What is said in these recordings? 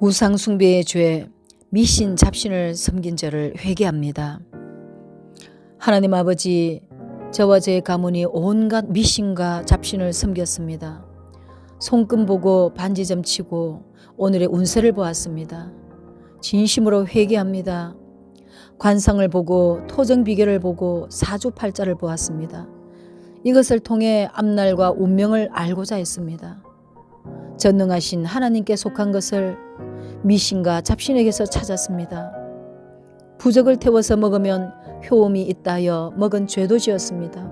우상숭배의 죄, 미신 잡신을 섬긴 죄를 회개합니다. 하나님 아버지, 저와 제 가문이 온갖 미신과 잡신을 섬겼습니다. 손금 보고 반지 점 치고 오늘의 운세를 보았습니다. 진심으로 회개합니다. 관상을 보고 토정 비결을 보고 사주팔자를 보았습니다. 이것을 통해 앞날과 운명을 알고자 했습니다. 전능하신 하나님께 속한 것을 미신과 잡신에게서 찾았습니다. 부적을 태워서 먹으면 효험이 있다 하여 먹은 죄도 지었습니다.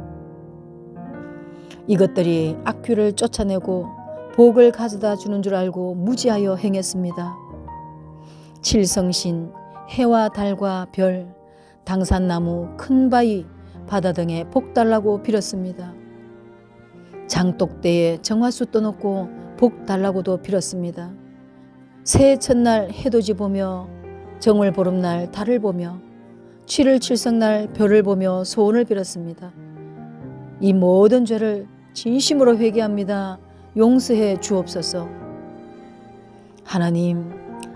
이것들이 악귀를 쫓아내고 복을 가져다 주는 줄 알고 무지하여 행했습니다. 칠성신, 해와 달과 별, 당산나무, 큰 바위, 바다 등에 복 달라고 빌었습니다. 장독대에 정화수 떠놓고 복 달라고도 빌었습니다. 새해 첫날 해돋이 보며 정월 보름날 달을 보며 7월 칠성날 별을 보며 소원을 빌었습니다. 이 모든 죄를 진심으로 회개합니다. 용서해 주옵소서. 하나님,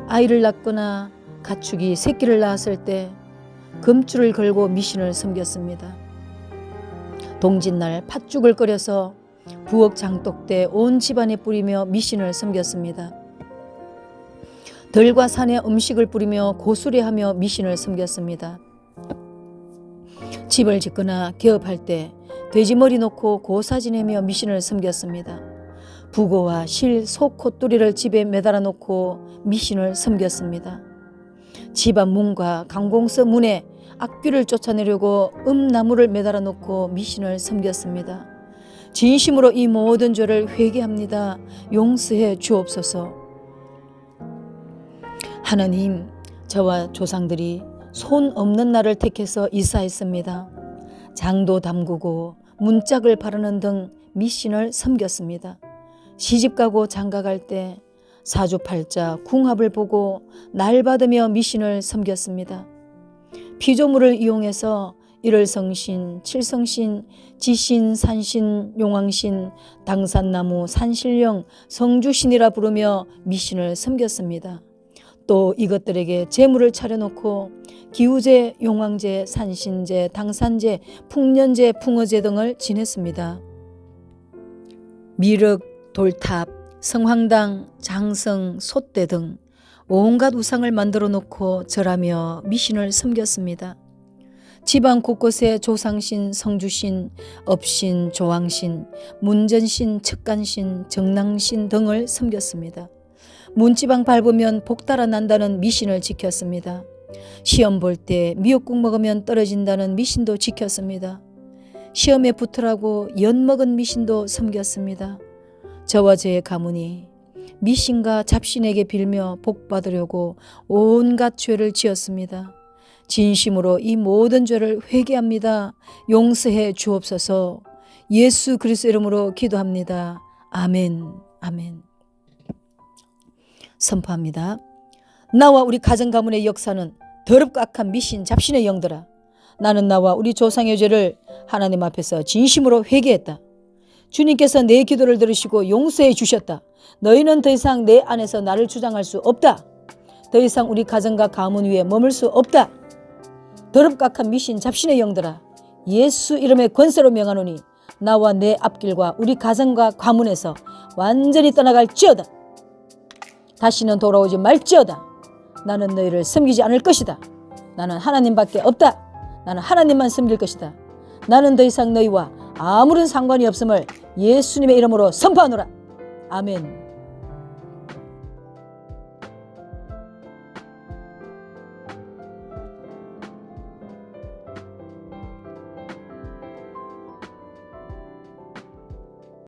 아이를 낳거나 가축이 새끼를 낳았을 때 금줄을 걸고 미신을 섬겼습니다. 동짓날 팥죽을 끓여서 부엌 장독대 온 집안에 뿌리며 미신을 섬겼습니다. 들과 산에 음식을 뿌리며 고수리하며 미신을 섬겼습니다. 집을 짓거나 개업할 때 돼지머리 놓고 고사 지내며 미신을 섬겼습니다. 부고와 실, 소, 콧뚜리를 집에 매달아 놓고 미신을 섬겼습니다. 집안 문과 강공서 문에 악귀를 쫓아내려고 음나무를 매달아 놓고 미신을 섬겼습니다. 진심으로 이 모든 죄를 회개합니다. 용서해 주옵소서. 하나님, 저와 조상들이 손 없는 날을 택해서 이사했습니다. 장도 담그고 문짝을 바르는 등 미신을 섬겼습니다. 시집가고 장가갈 때 사주팔자 궁합을 보고 날 받으며 미신을 섬겼습니다. 피조물을 이용해서 일월성신, 칠성신, 지신, 산신, 용왕신, 당산나무, 산신령, 성주신이라 부르며 미신을 섬겼습니다. 또 이것들에게 재물을 차려놓고 기우제, 용왕제, 산신제, 당산제, 풍년제, 풍어제 등을 지냈습니다. 미륵, 돌탑, 성황당, 장성, 솥대 등 온갖 우상을 만들어 놓고 절하며 미신을 섬겼습니다. 지방 곳곳에 조상신, 성주신, 업신, 조왕신, 문전신, 척간신, 정랑신 등을 섬겼습니다. 문지방 밟으면 복달아 난다는 미신을 지켰습니다. 시험 볼 때 미역국 먹으면 떨어진다는 미신도 지켰습니다. 시험에 붙으라고 연 먹은 미신도 섬겼습니다. 저와 제 가문이 미신과 잡신에게 빌며 복 받으려고 온갖 죄를 지었습니다. 진심으로 이 모든 죄를 회개합니다. 용서해 주옵소서. 예수 그리스도 이름으로 기도합니다. 아멘. 아멘. 선포합니다. 나와 우리 가정 가문의 역사는 더럽고 악한 미신 잡신의 영들아. 나는 나와 우리 조상의 죄를 하나님 앞에서 진심으로 회개했다. 주님께서 내 기도를 들으시고 용서해 주셨다. 너희는 더 이상 내 안에서 나를 주장할 수 없다. 더 이상 우리 가정과 가문 위에 머물 수 없다. 더럽고 악한 미신 잡신의 영들아. 예수 이름의 권세로 명하노니 나와 내 앞길과 우리 가정과 가문에서 완전히 떠나갈지어다. 다시는 돌아오지 말지어다. 나는 너희를 섬기지 않을 것이다. 나는 하나님밖에 없다. 나는 하나님만 섬길 것이다. 나는 더 이상 너희와 아무런 상관이 없음을 예수님의 이름으로 선포하노라. 아멘.